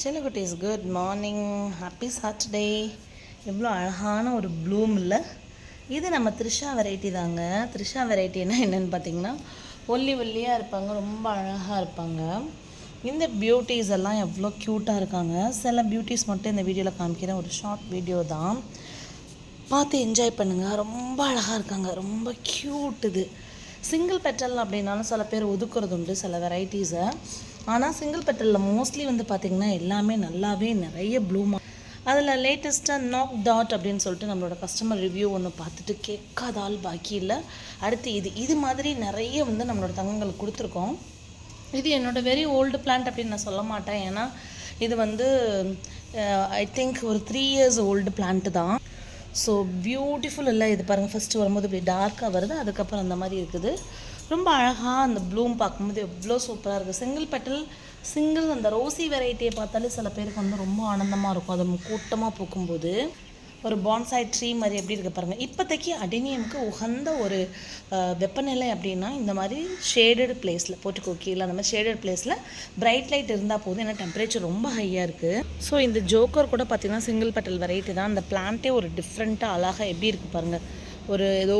செல்லகுட்டீஸ் good morning happy Saturday எவ்வளோ அழகான ஒரு ப்ளூம் இல்லை. இது நம்ம த்ரிஷா வெரைட்டி தாங்க. த்ரிஷா வெரைட்டினா என்னென்னு பார்த்தீங்கன்னா ஒல்லி ஒல்லியாக இருப்பாங்க ரொம்ப அழகாக இருப்பாங்க. இந்த பியூட்டிஸ் எல்லாம் எவ்வளோ க்யூட்டாக இருக்காங்க. சில பியூட்டிஸ் மட்டும் இந்த வீடியோவில் காமிக்கிறேன் ஒரு ஷார்ட் வீடியோ தான். பார்த்து என்ஜாய் பண்ணுங்கள் ரொம்ப அழகாக இருக்காங்க. ரொம்ப க்யூட் இது. சிங்கிள் பெட்டல் அப்படின்னாலும் சில பேர் ஒதுக்குறது உண்டு சில வெரைட்டிஸை ஆனால் சிங்கிள் பெட்டலில் மோஸ்ட்லி வந்து பார்த்திங்கன்னா எல்லாமே நல்லாவே நிறைய ப்ளூமா அதில் லேட்டஸ்ட்டாக நாக் டாட் அப்படின்னு சொல்லிட்டு நம்மளோட கஸ்டமர் ரிவ்யூ ஒன்று பார்த்துட்டு கேட்காத ஆள் பாக்கி இல்லை. அடுத்து இது இது மாதிரி நிறைய வந்து நம்மளோட தங்கங்களுக்கு கொடுத்துருக்கோம். இது என்னோடய வெரி ஓல்டு பிளான்ட் அப்படின்னு நான் சொல்ல மாட்டேன். ஏன்னா இது வந்து ஐ திங்க் ஒரு த்ரீ இயர்ஸ் ஓல்டு பிளான்ட்டு தான். ஸோ பியூட்டிஃபுல் இல்லை. இது பாருங்கள் ஃபஸ்ட்டு வரும்போது இப்படி டார்க்காக வருது. அதுக்கப்புறம் அந்த மாதிரி இருக்குது. ரொம்ப அழகாக அந்த ப்ளூம் பார்க்கும்போது எவ்வளோ சூப்பராக இருக்குது சிங்கிள் பெட்டல் சிங்கிள் அந்த ரோசி வெரைட்டியை பார்த்தாலே சில பேருக்கு வந்து ரொம்ப ஆனந்தமாக இருக்கும். அது கூட்டமாக பூக்கும்போது ஒரு பான்சாய் ட்ரீ மாதிரி எப்படி இருக்குது பாருங்கள் இப்போதைக்கு அடினியமுக்கு உகந்த ஒரு வெப்பநிலை அப்படின்னா இந்த மாதிரி ஷேடட் பிளேஸில் போட்டுக்கோ கீழே அந்த மாதிரி ஷேடட் பிளேஸில் பிரைட் லைட் இருந்தால் போதும். ஏன்னா டெம்பரேச்சர் ரொம்ப ஹையாக இருக்குது ஸோ இந்த ஜோக்கர் கூட பார்த்திங்கன்னா சிங்கிள் பெட்டல் வெரைட்டி தான். அந்த பிளான்ட்டே ஒரு டிஃப்ரெண்ட்டாக அழகாக எப்படி இருக்குது பாருங்கள் ஒரு ஏதோ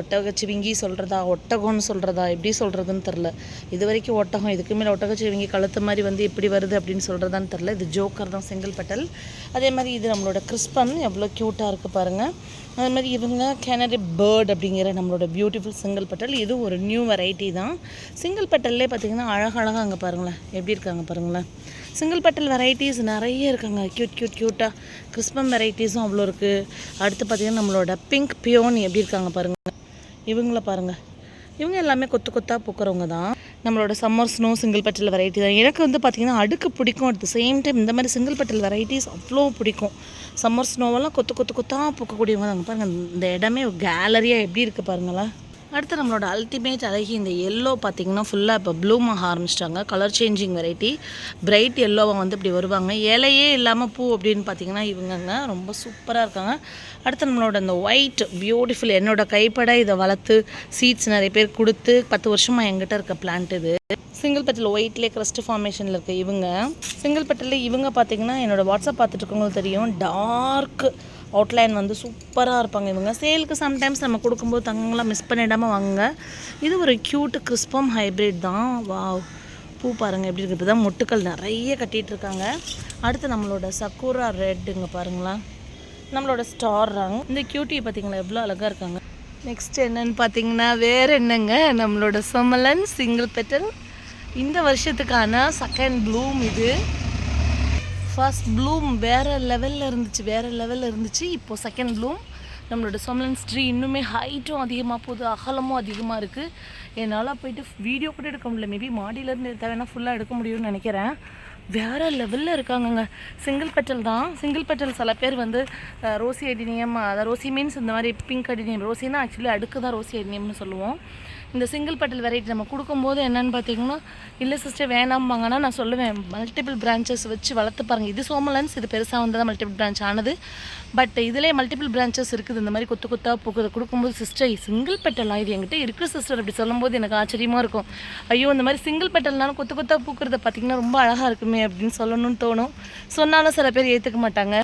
ஒட்டகச்சிவிங்கி சொல்கிறதா ஒட்டகம்னு சொல்கிறதா எப்படி சொல்கிறதுன்னு தெரில இது வரைக்கும் ஒட்டகம் இதுக்கு மேலே ஒட்டகச்சிவிங்கி கழுத்து மாதிரி வந்து எப்படி வருது அப்படின்னு சொல்கிறதான்னு தெரில இது ஜோக்கர் தான் சிங்கிள் பட்டல். அதே மாதிரி இது நம்மளோட கிறிஸ்பன் எவ்வளோ க்யூட்டாக இருக்குது பாருங்கள் அது மாதிரி இவங்க கேனரி பேர்ட் அப்படிங்கிற நம்மளோட பியூட்டிஃபுல் சிங்கிள் பட்டல். இது ஒரு நியூ வெரைட்டி தான். சிங்கிள் பட்டல்லே பார்த்தீங்கன்னா அழகழகாக அங்கே பாருங்களேன். எப்படி இருக்காங்க பாருங்களேன். சிங்கிள் பட்டல் வெரைட்டிஸ் நிறைய இருக்காங்க. க்யூட் க்யூட் க்யூட்டாக கிறிஸ்பம் வெரைட்டிஸும் அவ்வளோ இருக்குது அடுத்து பார்த்தீங்கன்னா நம்மளோட பிங்க் பியோன் எப்படி இருக்காங்க பாருங்கள் இவங்கள பாருங்கள் இவங்க எல்லாமே கொத்து கொத்தாக பூக்கிறவங்க தான். நம்மளோட summer snow single petal variety தான். எனக்கு வந்து பார்த்திங்கன்னா அடுக்கு பிடிக்கும். அட் த சேம் டைம் இந்த மாதிரி சிங்கிள் பட்டில் வெரைட்டிஸ் அவ்வளோ பிடிக்கும். சம்மர் ஸ்னோவெல்லாம் கொத்து கொத்து கொத்தாக பூக்கக்கூடியவங்க தாங்க. பாருங்கள் இந்த இடமே கேலரியாக எப்படி இருக்குது பாருங்களேன். அடுத்து நம்மளோட அல்டிமேட் அழகி இந்த எல்லோ பார்த்தீங்கன்னா ஃபுல்லாக இப்போ ப்ளூமாக ஆக ஆரம்பிச்சிட்டாங்க. கலர் சேஞ்சிங் வெரைட்டி பிரைட் எல்லோவை வந்து இப்படி வருவாங்க. இலையே இல்லாமல் பூ அப்படின்னு பார்த்தீங்கன்னா இவங்கங்க ரொம்ப சூப்பராக இருக்காங்க. அடுத்து நம்மளோட அந்த ஒயிட் பியூட்டிஃபுல் என்னோட கைப்பட இதை வளர்த்து சீட்ஸ் நிறைய பேர் கொடுத்து பத்து வருஷமாக எங்கிட்ட இருக்க பிளான்ட் இது. சிங்கிள் பெட்டில் ஒயிட்லேயே க்ரஸ்ட் ஃபார்மேஷனில் இருக்க இவங்க சிங்கிள் பெட்டில் இவங்க பார்த்தீங்கன்னா என்னோடய வாட்ஸ்அப் பார்த்துட்டு இருக்கவங்களுக்கு தெரியும் டார்க் அவுட்லைன் வந்து சூப்பராக இருப்பாங்க இவங்க. சேலுக்கு சம்டைம்ஸ் நம்ம கொடுக்கும்போது தங்கங்களாம் மிஸ் பண்ணிடாமல் வாங்குங்க. இது ஒரு க்யூட்டு கிறிஸ்பம் ஹைப்ரிட் தான். வாவ் பூ பாருங்கள் எப்படி இருக்குது தான் மொட்டுக்கள் நிறைய கட்டிகிட்டு இருக்காங்க. அடுத்து நம்மளோட சக்கூரா ரெட்டுங்க பாருங்களேன் நம்மளோட ஸ்டார் ரங் இந்த க்யூட்டியை பார்த்தீங்களா எவ்வளோ அழகாக இருக்காங்க. நெக்ஸ்ட் என்னன்னு பார்த்தீங்கன்னா வேறு என்னங்க? நம்மளோட சொமலன் சிங்கிள் பெட்டல் இந்த வருஷத்துக்கான செகண்ட் ப்ளூம் இது. ஃபர்ஸ்ட் ப்ளூம் வேறு லெவலில் இருந்துச்சு வேறு லெவலில் இருந்துச்சு. இப்போது செகண்ட் ப்ளூம் நம்மளோட சொமலன்ஸ் ட்ரீ இன்னுமே ஹைட்டும் அதிகமாக போகுது அகலமும் அதிகமாக இருக்குது என்னால் போயிட்டு வீடியோ கூட எடுக்க முடியல. மேபி மாடியிலேருந்து எடுத்தால் வேணால் ஃபுல்லாக எடுக்க முடியும்னு நினைக்கிறேன். வேறு லெவலில் இருக்காங்கங்க. சிங்கிள் பெட்டல் தான். சிங்கிள் பெட்டல் சில பேர் வந்து ரோசி அடினியம் அதாவது ரோசி மீன்ஸ் இந்த மாதிரி பிங்க் அடினியம் ரோசினா ஆக்சுவலி அடுக்கு தான் ரோசி அடினியம்னு சொல்லுவோம். இந்த சிங்கிள் பெட்டல் வெரைட்டி நம்ம கொடுக்கும்போது என்னென்னு பார்த்தீங்கன்னா இல்லை சிஸ்டர் வேணாம்பாங்கன்னா நான் சொல்லுவேன். மல்டிபிள் பிரான்ச்சஸ் வச்சு வளர்த்து பாருங்கள் இது சோமலன்ஸ் இது பெருசாக வந்து தான் மல்டிபிள் பிரான்ச் ஆனது. பட் இதிலே மல்டிபிள் பிரான்ச்சஸ் இருக்குது. இந்த மாதிரி கொத்து கொத்தாக பூக்குறது கொடுக்கும்போது சிஸ்டர் சிங்கிள் பெட்டலாம் இது என்கிட்ட இருக்குது சிஸ்டர் அப்படி சொல்லும்போது எனக்கு ஆச்சரியமாக இருக்கும். ஐயோ இந்த மாதிரி சிங்கிள் பெட்டல்னாலும் கொத்து கொத்தாக பூக்கிறத பார்த்தீங்கன்னா ரொம்ப அழகாக இருக்குமே அப்படின்னு சொல்லணும்னு தோணும். சொன்னாலும் சில பேர் ஏற்றுக்க மாட்டாங்க.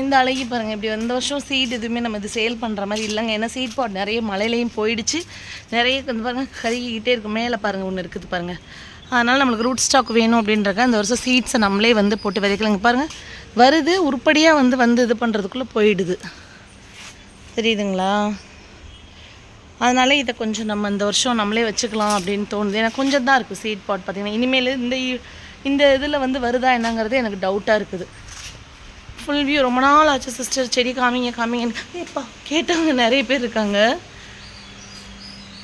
இந்த அழகி பாருங்கள் இப்படி இந்த வருஷம் சீட் எதுவுமே நம்ம இது சேல் பண்ணுற மாதிரி இல்லைங்க. ஏன்னா சீட் பாட் நிறைய மழையிலையும் போயிடுச்சு. நிறைய இந்த பாருங்கள் கருகிக்கிட்டே இருக்கும் மேலே பாருங்கள் ஒன்று இருக்குது பாருங்கள் அதனால் நம்மளுக்கு ரூட் ஸ்டாக் வேணும் அப்படின்றக்க இந்த வருஷம் சீட்ஸை நம்மளே வந்து போட்டு விதைக்கலாங்க. பாருங்கள் வருது உருப்படியாக வந்து வந்து இது பண்ணுறதுக்குள்ளே போயிடுது. தெரியுதுங்களா? அதனால இதை கொஞ்சம் நம்ம இந்த வருஷம் நம்மளே வச்சுக்கலாம் அப்படின்னு தோணுது. எனக்கு கொஞ்சம் தான் இருக்குது சீட் பாட் பார்த்திங்கன்னா இனிமேல் இந்த இந்த இதில் வந்து வருதா என்னங்கிறது எனக்கு டவுட்டாக இருக்குது. ஃபுல் வியூ ரொம்ப நாள் ஆச்சு சிஸ்டர் செடி காமிங்க காமிங்க ஏப்பா கேட்டவங்க நிறைய பேர் இருக்காங்க.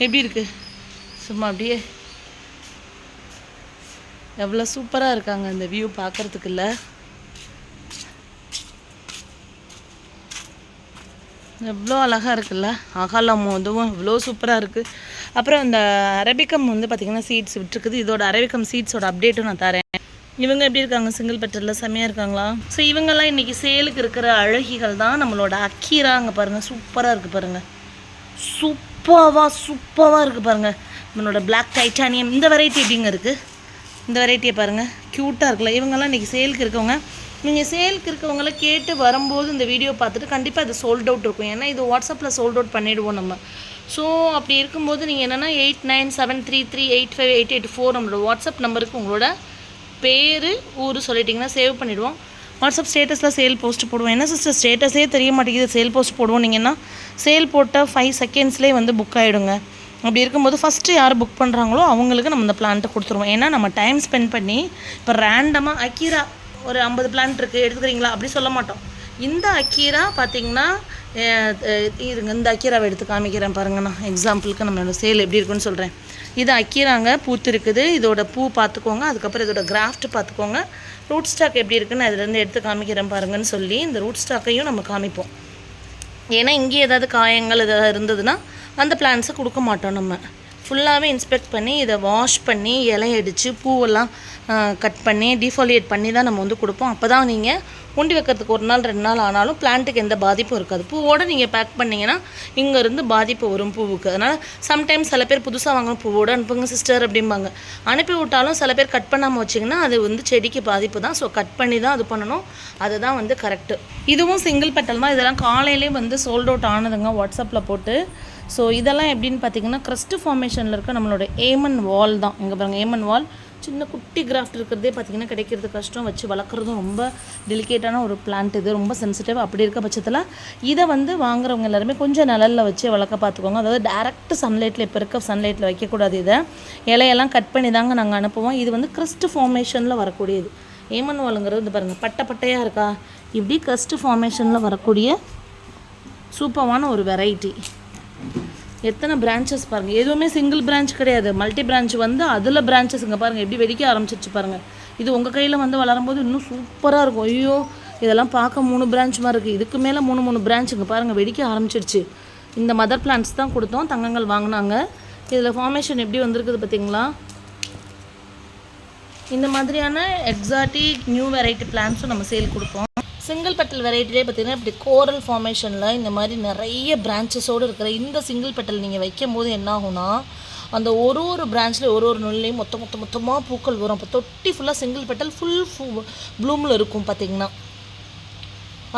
எப்படி இருக்கு? சும்மா அப்படியே. எவ்வளோ சூப்பராக இருக்காங்க இந்த வியூ பார்க்கறதுக்கு இல்லை எவ்வளோ அழகாக இருக்குல்ல? அகலமும் இதுவும் இவ்வளோ சூப்பராக இருக்குது அப்புறம் இந்த அரபிக்கம் வந்து பார்த்திங்கன்னா சீட்ஸ் விட்டுருக்குது. இதோட அரபிக்கம் சீட்ஸோட அப்டேட்டும் நான் தரேன். இவங்க எப்படி இருக்காங்க? சிங்கிள் பெட்டரில் செம்மையாக இருக்காங்களா? ஸோ இவங்கெல்லாம் இன்றைக்கி சேலுக்கு இருக்கிற அழகிகள் தான் நம்மளோட அக்கீரா அங்கே பாருங்கள் சூப்பராக இருக்குது பாருங்கள் சூப்பராக சூப்பராக இருக்குது பாருங்கள் நம்மளோட பிளாக் டைட்டானியம் இந்த வெரைட்டி எப்படிங்க இருக்குது இந்த வெரைட்டியை பாருங்கள் க்யூட்டாக இருக்குல்ல. இவங்கெல்லாம் இன்றைக்கி சேலுக்கு இருக்கவங்க. நீங்கள் சேலுக்கு இருக்கவங்கள கேட்டு வரும்போது இந்த வீடியோ பார்த்துட்டு கண்டிப்பாக இது சோல்ட் அவுட் இருக்கும். ஏன்னா இது வாட்ஸ்அப்பில் சோல்ட் அவுட் பண்ணிவிடுவோம் நம்ம. ஸோ அப்படி இருக்கும்போது நீங்கள் என்னென்னா eight nine seven three three eight five eight eight four நம்மளோட வாட்ஸ்அப் நம்பருக்கு உங்களோட பேர் ஊர் சொல்லிட்டிங்கன்னா சேவ் பண்ணிவிடுவோம் வாட்ஸ்அப் ஸ்டேட்டஸில் சேல் போஸ்ட் போடுவோம். என்ன சிஸ்டர் ஸ்டேட்டஸே தெரிய மாட்டேங்குது சேல் போஸ்ட் போடுவோம் நீங்கன்னா சேல் போட்டால் ஃபைவ் செகண்ட்ஸ்லேயே வந்து புக் ஆகிடுங்க அப்படி இருக்கும்போது ஃபஸ்ட்டு யார் புக் பண்ணுறாங்களோ அவங்களுக்கு நம்ம இந்த பிளான்ட்டை கொடுத்துருவோம். ஏன்னா நம்ம டைம் ஸ்பெண்ட் பண்ணி இப்போ ரேண்டமாக அக்கீரா ஒரு ஐம்பது பிளான்ட் இருக்குது எடுத்துக்கிறீங்களா? அப்படி சொல்ல மாட்டோம். இந்த அக்கீரா பார்த்திங்கன்னா இருங்க இந்த அக்கீராவை எடுத்து காமிக்கிறேன் பாருங்கண்ணா. எக்ஸாம்பிளுக்கு நம்மளோட சேல் எப்படி இருக்குன்னு சொல்கிறேன் இது அக்கீராங்க பூத்து இருக்குது. இதோட பூ பார்த்துக்கோங்க. அதுக்கப்புறம் இதோட கிராஃப்ட் பார்த்துக்கோங்க. ரூட் ஸ்டாக் எப்படி இருக்குன்னு அதுலேருந்து எடுத்து காமிக்கிறேன் பாருங்கன்னு சொல்லி இந்த ரூட் ஸ்டாக்கையும் நம்ம காமிப்போம். ஏன்னா இங்கே ஏதாவது காயங்கள் ஏதாவது இருந்ததுன்னா அந்த பிளான்ஸை கொடுக்க மாட்டோம் நம்ம. ஃபுல்லாகவே இன்ஸ்பெக்ட் பண்ணி இதை வாஷ் பண்ணி இலையடிச்சு பூவெல்லாம் கட் பண்ணி டிஃபாலியேட் பண்ணி தான் நம்ம வந்து கொடுப்போம். அப்போ தான் நீங்கள் உண்டி வைக்கிறதுக்கு ஒரு நாள் ரெண்டு நாள் ஆனாலும் பிளான்ட்டுக்கு எந்த பாதிப்பும் இருக்காது. பூவோடு நீங்கள் பேக் பண்ணிங்கன்னா இங்கேருந்து பாதிப்பு வரும் பூவுக்கு. அதனால் சம்டைம்ஸ் சில பேர் புதுசாக வாங்கணும் பூவோடு அனுப்புங்க சிஸ்டர் அப்படிம்பாங்க. அனுப்பி விட்டாலும் சில பேர் கட் பண்ணாமல் வச்சிங்கன்னா அது வந்து செடிக்கு பாதிப்பு தான். ஸோ கட் பண்ணி தான் அது பண்ணணும். அதுதான் வந்து கரெக்டு இதுவும் சிங்கிள் பெட்டல் தான். இதெல்லாம் காலையிலே வந்து சோல்ட் அவுட் ஆனதுங்க. வாட்ஸ்அப்பில் போட்டு ஸோ இதெல்லாம் எப்படின்னு பார்த்தீங்கன்னா க்ரஸ்ட் ஃபார்மேஷனில் இருக்க நம்மளோட ஏமன் வால் தான். இங்கே பாருங்க ஏமன் வால் சின்ன குட்டி கிராஃப்ட் இருக்கிறதே பார்த்தீங்கன்னா கிடைக்கிறது கஷ்டம். வச்சு வளர்க்குறதும் ரொம்ப டெலிகேட்டான ஒரு பிளான்ட் இது. ரொம்ப சென்சிட்டிவ் அப்படி இருக்க பட்சத்தில் இதை வந்து வாங்குறவங்க எல்லாருமே கொஞ்சம் நிழலில் வச்சு வளர்க்க பார்த்துக்கோங்க. அதாவது டேரெக்ட் சன்லைட்டில் இப்போ இருக்க சன்லைட்டில் வைக்கக்கூடாது இதை. இலையெல்லாம் கட் பண்ணி தாங்க நாங்கள் அனுப்புவோம். இது வந்து கிறிஸ்ட் ஃபார்மேஷனில் வரக்கூடியது. ஏமன் வாலுங்கிறது பாருங்கள் பட்டை பட்டையாக இருக்கா? இப்படி கிறிஸ்ட் ஃபார்மேஷனில் வரக்கூடிய சூப்பரான ஒரு வெரைட்டி எத்தனை பிரான்ச்சஸ் பாருங்கள் எதுவுமே சிங்கிள் பிரான்ச் கிடையாது. மல்டி பிரான்ச் வந்து அதில் பிரான்ச்சஸ் இங்கே பாருங்கள் எப்படி வெடிக்க ஆரம்பிச்சிருச்சு பாருங்கள் இது உங்கள் கையில் வந்து வளரும்போது இன்னும் சூப்பராக இருக்கும். ஐயோ இதெல்லாம் பார்க்க மூணு பிரான்ச் மாதிரி இருக்குது இதுக்கு மேலே மூணு மூணு பிரான்ச் இங்கே பாருங்கள் வெடிக்க ஆரம்பிச்சிருச்சு. இந்த மதர் பிளான்ட்ஸ் தான் கொடுத்தோம். தங்கங்கள் வாங்கினாங்க. இதில் ஃபார்மேஷன் எப்படி வந்திருக்குது பார்த்தீங்களா இந்த மாதிரியான எக்ஸாட்டிக் நியூ வெரைட்டி பிளான்ஸும் நம்ம சேல் கொடுப்போம். சிங்கிள் பெட்டல் வெரைட்டிலே பார்த்தீங்கன்னா இப்படி கோரல் ஃபார்மேஷனில் இந்த மாதிரி நிறைய பிரான்ச்சஸோடு இருக்கிற இந்த சிங்கிள் பெட்டல் நீங்கள் வைக்கும் போது என்ன ஆகும்னா அந்த ஒரு ஒரு பிரான்ச்சில் ஒரு ஒரு நுள்ளையும் மொத்த மொத்த மொத்தமாக பூக்கள் வரும். அப்போ தொட்டி ஃபுல்லாக சிங்கிள் பெட்டல் ஃபுல் ஃபூ ப்ளூமில் இருக்கும் பார்த்தீங்கன்னா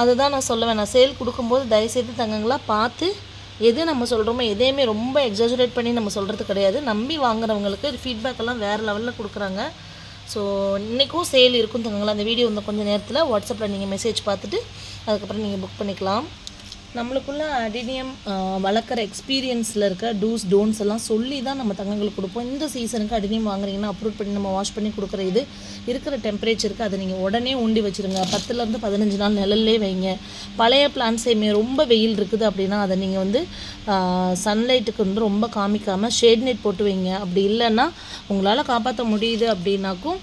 அதுதான் நான் சொல்லுவேன் நான் சேல் கொடுக்கும்போது தயவுசெய்து தங்கங்களா பார்த்து எது நம்ம சொல்கிறோமோ எதையுமே ரொம்ப எக்ஸாஜுரேட் பண்ணி நம்ம சொல்கிறது கிடையாது. நம்பி வாங்குறவங்களுக்கு ஃபீட்பேக் எல்லாம் வேறு லெவலில் கொடுக்குறாங்க. ஸோ இன்றைக்கும் சேல் இருக்கும் தங்கங்களா அந்த வீடியோ வந்து கொஞ்சம் நேரத்தில் வாட்ஸ்அப்பில் நீங்கள் மெசேஜ் பார்த்துட்டு அதுக்கப்புறம் நீங்கள் புக் பண்ணிக்கலாம். நம்மளுக்குள்ள அடினியம் வளர்க்குற எக்ஸ்பீரியன்ஸில் இருக்க டூஸ் டோன்ஸ் எல்லாம் சொல்லி தான் நம்ம தங்கங்களுக்கு கொடுப்போம். இந்த சீசனுக்கு அடினியம் வாங்குறீங்கன்னா அப்ரூவ் பண்ணி நம்ம வாஷ் பண்ணி கொடுக்குற இது இருக்கிற டெம்பரேச்சருக்கு அதை நீங்கள் உடனே ஊண்டி வச்சுருங்க. பத்துலேருந்து பதினஞ்சு நாள் நிழல்லே வைங்க. பழைய பிளான்ஸையுமே ரொம்ப வெயில் இருக்குது அப்படின்னா அதை நீங்கள் வந்து சன்லைட்டுக்கு வந்து ரொம்ப காமிக்காமல் ஷேட் நெட் போட்டு வைங்க. அப்படி இல்லைன்னா உங்களால் காப்பாற்ற முடியுது அப்படின்னாக்கும்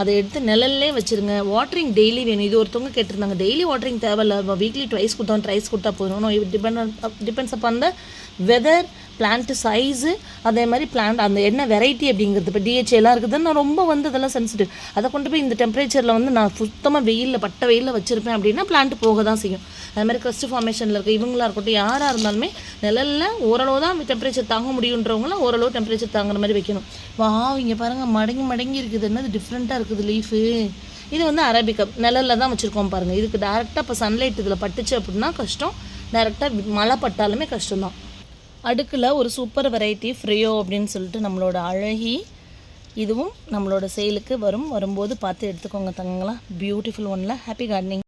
அதை எடுத்து நிழல்லே வச்சுருங்க. வாட்டரிங் டெய்லி வேணும். இது ஒருத்தவங்க கேட்டிருந்தாங்க டெய்லி வாட்டரிங் தேவையில்ல. வீக்லி ட்வைஸ் கொடுத்தோம் ட்ரைஸ் கொடுத்தா போதும். Depend depends upon the weather plant size அதே மாதிரி பிளான்ட் அந்த என்ன வெரைட்டி அப்படிங்கிறது. இப்போ டிஹெச்ஏலாம் இருக்குது நான் ரொம்ப வந்து அதெல்லாம் சென்சிட்டிவ் அதை கொண்டு போய் இந்த டெம்பரேச்சரில் வந்து நான் சுத்தமாக வெயிலில் பட்ட வெயிலில் வச்சுருப்பேன் அப்படின்னா பிளான்ட் போக தான் செய்யும். அது மாதிரி க்ரஸ்ட் ஃபார்மேஷனில் இருக்க இவங்களா இருக்கட்டும் யாராக இருந்தாலுமே நிழலில் ஓரளவு தான் டெம்பரேச்சர் தாங்க முடியுன்றவங்களாம் ஓரளவு டெம்பரேச்சர் தாங்குற மாதிரி வைக்கணும். வா இங்கே பாருங்கள் மடங்கி மடங்கி இருக்குது. என்னது டிஃப்ரெண்ட்டாக இருக்குது லீஃபு இது வந்து அரபிக்கப் நிழலில் தான் வச்சுருக்கோம் பாருங்கள் இதுக்கு டேரெக்டாக இப்போ சன்லைட் இதில் பட்டுச்சு அப்படின்னா கஷ்டம். டேரெக்டாக மழை பட்டாலுமே கஷ்டம்தான். அடுக்கில் ஒரு சூப்பர் வெரைட்டி ஃப்ரியோ அப்படின்னு சொல்லிட்டு நம்மளோட அழகி இதுவும் நம்மளோட சேலுக்கு வரும். வரும்போது பார்த்து எடுத்துக்கோங்க தங்கங்களா. பியூட்டிஃபுல் ஒன்ல ஹாப்பி கார்டனிங்